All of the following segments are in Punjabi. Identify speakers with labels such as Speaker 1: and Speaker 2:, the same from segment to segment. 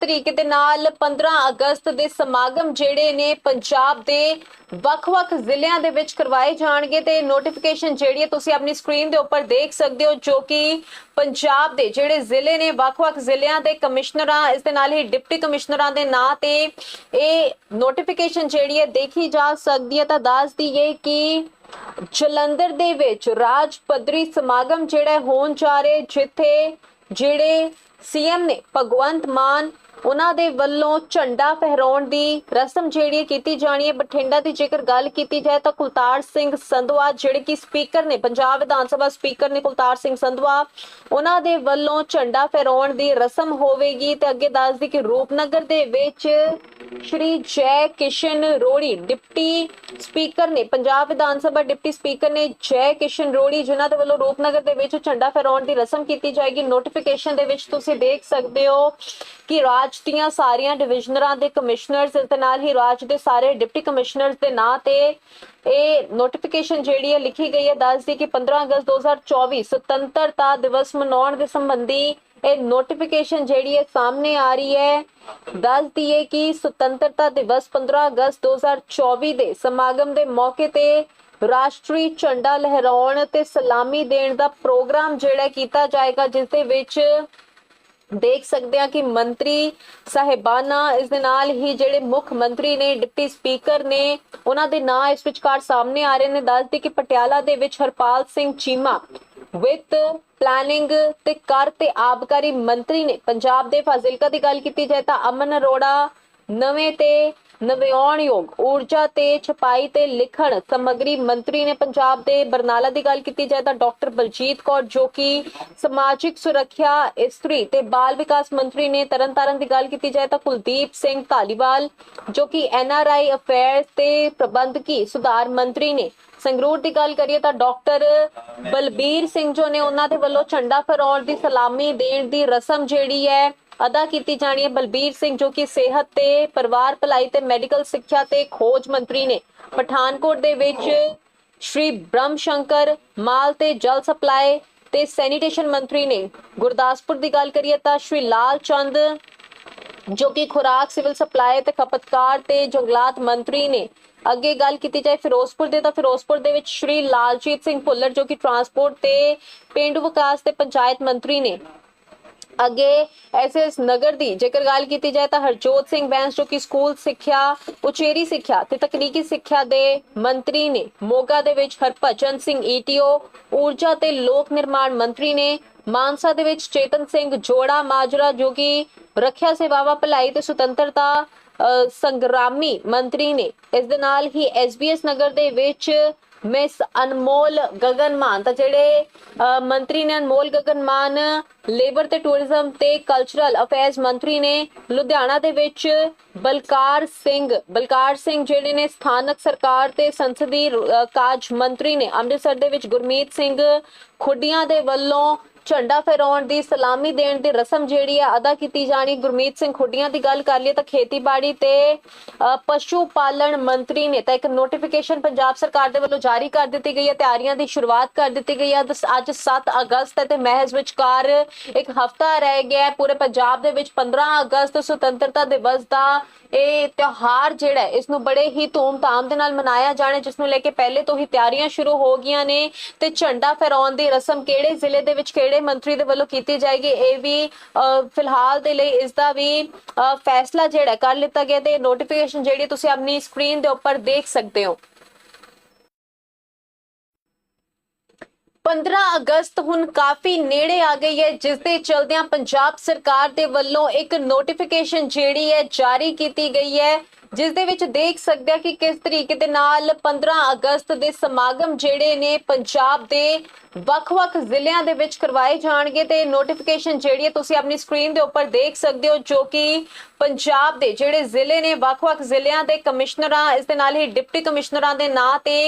Speaker 1: ਤਰੀਕੇ ਦੇ ਨਾਲ 15 ਅਗਸਤ ਦੇ ਸਮਾਗਮ ਜਿਹੜੇ ਨੇ ਪੰਜਾਬ ਦੇ ਵੱਖ-ਵੱਖ ਜ਼ਿਲ੍ਹਿਆਂ ਦੇ ਵਿੱਚ ਕਰਵਾਏ ਜਾਣਗੇ ਤੇ ਨੋਟੀਫਿਕੇਸ਼ਨ ਜਿਹੜੀ ਹੈ ਤੁਸੀਂ ਆਪਣੀ ਸਕਰੀਨ ਦੇ ਉੱਪਰ ਦੇਖ ਸਕਦੇ ਹੋ, ਜੋ ਕਿ ਪੰਜਾਬ ਦੇ ਜਿਹੜੇ ਜ਼ਿਲ੍ਹੇ ਨੇ, ਵੱਖ-ਵੱਖ ਜ਼ਿਲ੍ਹਿਆਂ ਦੇ ਕਮਿਸ਼ਨਰਾਂ, ਇਸ ਦੇ ਨਾਲ ਹੀ ਡਿਪਟੀ ਕਮਿਸ਼ਨਰਾਂ ਦੇ ਨਾਂ ਤੇ ਇਹ ਨੋਟੀਫਿਕੇਸ਼ਨ ਜਿਹੜੀ ਹੈ ਦੇਖੀ ਜਾ ਸਕਦੀ ਹੈ। ਤਾਂ ਦੱਸ ਦਈਏ ਕਿ ਜਲੰਧਰ ਦੇ ਵਿੱਚ ਰਾਜ ਪੱਧਰੀ ਸਮਾਗਮ ਜਿਹੜਾ ਹੋਣ ਜਾ ਰਿਹਾ ਜਿੱਥੇ ਜਿਹੜੇ ਸੀਐਮ ਨੇ ਭਗਵੰਤ ਮਾਨ ਉਹਨਾਂ ਦੇ ਵੱਲੋਂ ਝੰਡਾ ਫਹਿਰਾਉਣ ਦੀ ਰਸਮ ਜਿਹੜੀ ਕੀਤੀ ਜਾਣੀ ਹੈ, ਬਠਿੰਡਾ ਦੀ ਜੇਕਰ ਗੱਲ ਕੀਤੀ ਜਾਏ ਤਾਂ ਕੁਲਤਾਰ ਸਿੰਘ ਸੰਧਵਾ ਜਿਹੜੇ ਕਿ ਸਪੀਕਰ ਨੇ, ਪੰਜਾਬ ਵਿਧਾਨ ਸਭਾ ਸਪੀਕਰ ਨੇ ਕੁਲਤਾਰ ਸਿੰਘ ਸੰਧਵਾ, ਉਹਨਾਂ ਦੇ ਵੱਲੋਂ ਝੰਡਾ ਫਹਿਰਾਉਣ ਦੀ ਰਸਮ ਹੋਵੇਗੀ ਤੇ ਅੱਗੇ ਦੱਸਦੀ ਕਿ ਰੂਪਨਗਰ ਦੇ ਵਿੱਚ ਸ਼੍ਰੀ ਜੈ ਕਿਸ਼ਨ ਰੋੜੀ, ਡਿਪਟੀ ਸਪੀਕਰ ਨੇ, ਪੰਜਾਬ ਵਿਧਾਨ ਸਭਾ ਡਿਪਟੀ ਸਪੀਕਰ ਨੇ ਜੈ ਕਿਸ਼ਨ ਰੋੜੀ, ਜਿਨ੍ਹਾਂ ਦੇ ਵੱਲੋਂ ਰੂਪਨਗਰ ਦੇ ਵਿੱਚ ਝੰਡਾ ਫਹਿਰਾਉਣ ਦੀ ਰਸਮ ਕੀਤੀ ਜਾਏਗੀ ਨੋਟੀਫਿਕੇਸ਼ਨ ਦੇ ਵਿੱਚ ਤੁਸੀਂ ਦੇਖ ਸਕਦੇ ਹੋ ਕਿ ਰਾਜ ਦੀਆਂ ਸਾਰੀਆਂ ਡਿਵੀਜ਼ਨਰਾਂ ਦੇ ਕਮਿਸ਼ਨਰਸ ਇਸ ਨਾਲ ਹੀ ਰਾਜ ਦੇ ਸਾਰੇ ਡਿਪਟੀ ਕਮਿਸ਼ਨਰਸ ਦੇ ਨਾਂ ਤੇ ਇਹ ਨੋਟੀਫਿਕੇਸ਼ਨ ਜਿਹੜੀ ਹੈ ਲਿਖੀ ਗਈ ਹੈ, ਦੱਸਦੀ ਕਿ 15 ਅਗਸਤ 2024 ਸੁਤੰਤਰਤਾ ਦਿਵਸ ਮਨਾਉਣ ਦੇ ਸੰਬੰਧੀ ਇਹ ਨੋਟੀਫਿਕੇਸ਼ਨ ਜਿਹੜੀ ਹੈ ਸਾਹਮਣੇ ਆ ਰਹੀ ਹੈ। ਦੱਸ ਦਈਏ ਕਿ ਸੁਤੰਤਰਤਾ ਦਿਵਸ 15 ਅਗਸਤ 2024 ਦੇ ਸਮਾਗਮ ਦੇ ਮੌਕੇ ਤੇ ਰਾਸ਼ਟਰੀ ਝੰਡਾ ਲਹਿਰਾਉਣ ਤੇ ਸਲਾਮੀ ਦੇਣ ਦਾ ਪ੍ਰੋਗਰਾਮ ਜਿਹੜਾ ਕੀਤਾ ਜਾਏਗਾ, ਜਿਸ ਦੇ ਵਿੱਚ ਦੇਖ ਸਕਦੇ ਆ ਕਿ ਮੰਤਰੀ ਸਾਹਿਬਾਨਾ ਇਸ ਦੇ ਨਾਲ ਹੀ ਜਿਹੜੇ ਮੁੱਖ ਮੰਤਰੀ ਨੇ, ਡਿਪਟੀ ਸਪੀਕਰ ਨੇ, ਉਹਨਾਂ ਦੇ ਨਾਂ ਇਸ ਵਿਚਕਾਰ ਸਾਹਮਣੇ ਆ ਰਹੇ ਨੇ। ਦੱਸਦੇ ਕਿ ਪਟਿਆਲਾ ਦੇ ਵਿੱਚ ਹਰਪਾਲ ਸਿੰਘ ਚੀਮਾ ਵਿੱਤ ਪਲੈਨਿੰਗ ਤੇ ਕਰ ਤੇ ਆਬਕਾਰੀ ਮੰਤਰੀ ਨੇ ਪੰਜਾਬ ਦੇ ਫਾਜ਼ਿਲਕਾ ਦੀ ਗੱਲ ਕੀਤੀ ਜਾਏ ਤਾਂ ਅਮਨ ਅਰੋੜਾ ਨਵੇਂ ਤੇ ਨਵਿਆਉਣਯੋਗ ਊਰਜਾ ਤੇ ਛਪਾਈ ਤੇ ਲਿਖਣ ਸਮਗਰੀ ਮੰਤਰੀ ਨੇ ਪੰਜਾਬ ਦੇ ਬਰਨਾਲਾ ਦੀ ਗੱਲ ਕੀਤੀ ਜਾਏ ਤਾਂ ਡਾਕਟਰ ਬਲਜੀਤ ਕੌਰ ਜੋ ਕਿ ਸਮਾਜਿਕ ਸੁਰੱਖਿਆ, ਇਸਤਰੀ ਤੇ ਬਾਲ ਵਿਕਾਸ ਮੰਤਰੀ ਨੇ ਤਰਨਤਾਰਨ ਦੀ ਗੱਲ ਕੀਤੀ ਜਾਏ ਤਾਂ ਕੁਲਦੀਪ ਸਿੰਘ ਧਾਲੀਵਾਲ ਜੋ ਕਿ ਐਨਆਰਆਈ ਅਫੇਅਰਸ ਤੇ ਪ੍ਰਬੰਧਕੀ ਸੁਧਾਰ ਮੰਤਰੀ ਨੇ। ਸੰਗਰੂਰ ਦੀ ਗੱਲ ਕਰੀਏ ਤਾਂ ਡਾਕਟਰ ਬਲਬੀਰ ਸਿੰਘ ਜੋ ਨੇ ਉਹਨਾਂ ਦੇ ਵੱਲੋਂ ਝੰਡਾ ਫਹਿਰਾਉਣ ਦੀ ਸਲਾਮੀ ਦੇਣ ਦੀ ਰਸਮ ਜਿਹੜੀ ਹੈ ਅਦਾ ਕੀਤੀ ਜਾਣੀ ਹੈ ਬਲਬੀਰ ਸਿੰਘ, ਜੋ ਕਿ ਸਿਹਤ ਤੇ ਪਰਿਵਾਰ ਭਲਾਈ ਤੇ ਮੈਡੀਕਲ ਸਿੱਖਿਆ ਤੇ ਖੋਜ ਮੰਤਰੀ ਨੇ। ਪਠਾਨਕੋਟ ਦੇ ਵਿੱਚ ਸ਼੍ਰੀ ਬ੍ਰਹਮ ਸ਼ੰਕਰ ਮਾਲ ਤੇ ਜਲ ਸਪਲਾਈ ਤੇ ਸੈਨੀਟੇਸ਼ਨ ਮੰਤਰੀ ਨੇ। ਗੁਰਦਾਸਪੁਰ ਦੀ ਗੱਲ ਕਰੀਏ ਤਾਂ ਸ਼੍ਰੀ ਲਾਲ ਚੰਦ, ਜੋ ਕਿ ਖੁਰਾਕ, ਸਿਵਲ ਸਪਲਾਈ ਤੇ ਖਪਤਕਾਰ ਤੇ ਜੰਗਲਾਤ ਮੰਤਰੀ ਨੇ। ਅੱਗੇ ਗੱਲ ਕੀਤੀ ਜਾਏ ਫਿਰੋਜ਼ਪੁਰ ਦੇ ਤਾਂ ਫਿਰੋਜ਼ਪੁਰ ਦੇ ਵਿੱਚ ਸ਼੍ਰੀ ਲਾਲਜੀਤ ਸਿੰਘ ਭੁੱਲਰ, ਜੋ ਕਿ ਟਰਾਂਸਪੋਰਟ ਤੇ ਪਿੰਡੂ ਵਿਕਾਸ ਤੇ ਪੰਚਾਇਤ ਮੰਤਰੀ ਨੇ। ਅੱਗੇ ਐਸਐਸ ਨਗਰ ਦੀ ਜੇਕਰ ਗੱਲ ਕੀਤੀ ਜਾਏ ਤਾਂ ਹਰਜੋਤ ਸਿੰਘ ਬੈਂਸ ਜੋ ਕਿ ਸਕੂਲ ਸਿੱਖਿਆ, ਉਚੇਰੀ ਸਿੱਖਿਆ ਤੇ ਤਕਨੀਕੀ ਸਿੱਖਿਆ ਦੇ ਮੰਤਰੀ ਨੇ ਮੋਗਾ ਦੇ ਵਿੱਚ ਹਰਭਜਨ ਸਿੰਘ ਈਟੀਓ ਊਰਜਾ ਤੇ ਲੋਕ ਨਿਰਮਾਣ ਮੰਤਰੀ ਨੇ ਮਾਨਸਾ ਦੇ ਵਿੱਚ ਚੇਤਨ ਸਿੰਘ ਜੋੜਾ ਮਾਜਰਾ ਜੋ ਕਿ ਰੱਖਿਆ ਸੇਵਾਵਾਂ ਭਲਾਈ ਤੇ ਸੁਤੰਤਰਤਾ ਸੰਗਰਾਮੀ ਮੰਤਰੀ ਨੇ ਇਸ ਦੇ ਨਾਲ ਹੀ ਐਸਬੀਐਸ ਨਗਰ ਦੇ ਵਿੱਚ ਮਿਸ ਅਨਮੋਲ ਗਗਨ ਤਾਂ ਜਿਹੜੇ ਮੰਤਰੀ ਨੇ ਅਨਮੋਲ ਗਗਨ ਲੇਬਰ ਤੇ ਟੂਰਿਜ਼ਮ ਤੇ ਕਲਚਰਲ ਅਫੇਅਰਸ ਮੰਤਰੀ ਨੇ ਲੁਧਿਆਣਾ ਦੇ ਵਿੱਚ ਬਲਕਾਰ ਸਿੰਘ ਬਲਕਾਰ ਸਿੰਘ ਜਿਹੜੇ ਨੇ ਸਥਾਨਕ ਸਰਕਾਰ ਤੇ ਸੰਸਦੀ ਅ, ਕਾਜ ਮੰਤਰੀ ਨੇ ਅੰਮ੍ਰਿਤਸਰ ਦੇ ਵਿੱਚ ਗੁਰਮੀਤ ਸਿੰਘ ਖੁੱਡੀਆਂ ਦੇ ਵੱਲੋਂ ਝੰਡਾ ਫਹਿਰਾਉਣ ਦੀ, ਸਲਾਮੀ ਦੇਣ ਦੀ ਰਸਮ ਜਿਹੜੀ ਹੈ ਅਦਾ ਕੀਤੀ ਜਾਣੀ। ਗੁਰਮੀਤ ਸਿੰਘ ਖੁੱਡੀਆਂ ਦੀ ਗੱਲ ਕਰ ਲਈਏ ਤਾਂ ਖੇਤੀਬਾੜੀ ਤੇ ਪਸ਼ੂ ਪਾਲਣ ਮੰਤਰੀ ਨੇ ਤਾਂ ਇੱਕ ਨੋਟੀਫਿਕੇਸ਼ਨ ਪੰਜਾਬ ਸਰਕਾਰ ਦੇ ਵੱਲੋਂ ਜਾਰੀ ਕਰ ਦਿੱਤੀ ਗਈ ਹੈ। ਤਿਆਰੀਆਂ ਦੀ ਸ਼ੁਰੂਆਤ ਕਰ ਦਿੱਤੀ ਗਈ ਹੈ। ਅੱਜ 7 ਅਗਸਤ ਹੈ ਤੇ ਮਹਿਜ਼ ਵਿਚਕਾਰ ਇੱਕ ਹਫਤਾ ਰਹਿ ਗਿਆ ਹੈ। ਪੂਰੇ ਪੰਜਾਬ ਦੇ ਵਿੱਚ 15 ਅਗਸਤ ਸੁਤੰਤਰਤਾ ਦਿਵਸ ਦਾ ਇਹ ਤਿਉਹਾਰ ਜਿਹੜਾ ਹੈ ਇਸ ਨੂੰ ਬੜੇ ਹੀ ਧੂਮ-ਧਾਮ ਦੇ ਨਾਲ ਮਨਾਇਆ ਜਾਣਾ ਜਿਸ ਨੂੰ ਲੈ ਕੇ ਪਹਿਲੇ ਤੋਂ ਹੀ ਤਿਆਰੀਆਂ ਸ਼ੁਰੂ ਹੋ ਗਈਆਂ ਨੇ ਤੇ ਝੰਡਾ ਫਹਿਰਾਉਣ ਦੀ ਰਸਮ ਕਿਹੜੇ ਜ਼ਿਲ੍ਹੇ ਦੇ ਵਿੱਚ, ਕਿਹੜੇ ਮੰਤਰੀ ਦੇ ਵੱਲੋਂ ਕੀਤੀ ਜਾਏਗੀ, ਇਹ ਵੀ ਫਿਲਹਾਲ ਦੇ ਲਈ ਇਸ ਦਾ ਵੀ ਫੈਸਲਾ ਜਿਹੜਾ ਕਰ ਲਿੱਤਾ ਗਿਆ ਤੇ ਨੋਟੀਫਿਕੇਸ਼ਨ ਜਿਹੜੀ ਤੁਸੀਂ ਆਪਣੀ ਸਕਰੀਨ ਦੇ ਉੱਪਰ ਦੇਖ ਸਕਦੇ ਹੋ। 15 ਅਗਸਤ ਹੁਣ ਕਾਫੀ ਨੇੜੇ ਆ ਗਈ ਹੈ, ਜਿਸ ਦੇ ਚਲਦਿਆਂ ਪੰਜਾਬ ਸਰਕਾਰ ਦੇ ਵੱਲੋਂ ਇੱਕ ਨੋਟੀਫਿਕੇਸ਼ਨ ਜਿਹੜੀ ਹੈ, ਜਾਰੀ ਕੀਤੀ ਗਈ ਹੈ। ਜਿਸ ਦੇ ਵਿੱਚ ਦੇਖ ਸਕਦੇ ਆ ਕਿ ਕਿਸ ਤਰੀਕੇ ਦੇ ਨਾਲ 15 ਅਗਸਤ ਦੇ ਸਮਾਗਮ ਜਿਹੜੇ ਨੇ ਪੰਜਾਬ ਦੇ ਵੱਖ-ਵੱਖ ਜ਼ਿਲ੍ਹਿਆਂ ਦੇ ਵਿੱਚ ਕਰਵਾਏ ਜਾਣਗੇ ਤੇ ਨੋਟੀਫਿਕੇਸ਼ਨ ਜਿਹੜੀ ਹੈ ਤੁਸੀਂ ਆਪਣੀ ਸਕਰੀਨ ਦੇ ਉੱਪਰ ਦੇਖ ਸਕਦੇ ਹੋ, ਜੋ ਕਿ ਪੰਜਾਬ ਦੇ ਜਿਹੜੇ ਜ਼ਿਲ੍ਹੇ ਨੇ, ਵੱਖ-ਵੱਖ ਜ਼ਿਲ੍ਹਿਆਂ ਦੇ ਕਮਿਸ਼ਨਰਾਂ, ਇਸ ਦੇ ਨਾਲ ਹੀ ਡਿਪਟੀ ਕਮਿਸ਼ਨਰਾਂ ਦੇ ਨਾਂ ਤੇ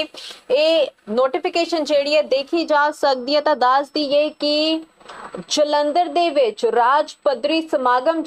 Speaker 1: ਇਹ ਨੋਟੀਫਿਕੇਸ਼ਨ ਜਿਹੜੀ ਹੈ ਦੇਖੀ ਜਾ ਸਕਦੀ ਹੈ। ਤਾਂ ਦੱਸ ਦਈਏ ਕਿ ਜਲੰਧਰ ਦੇ ਵਿੱਚ ਰਾਜ ਪੱਧਰੀ ਸਮਾਗਮ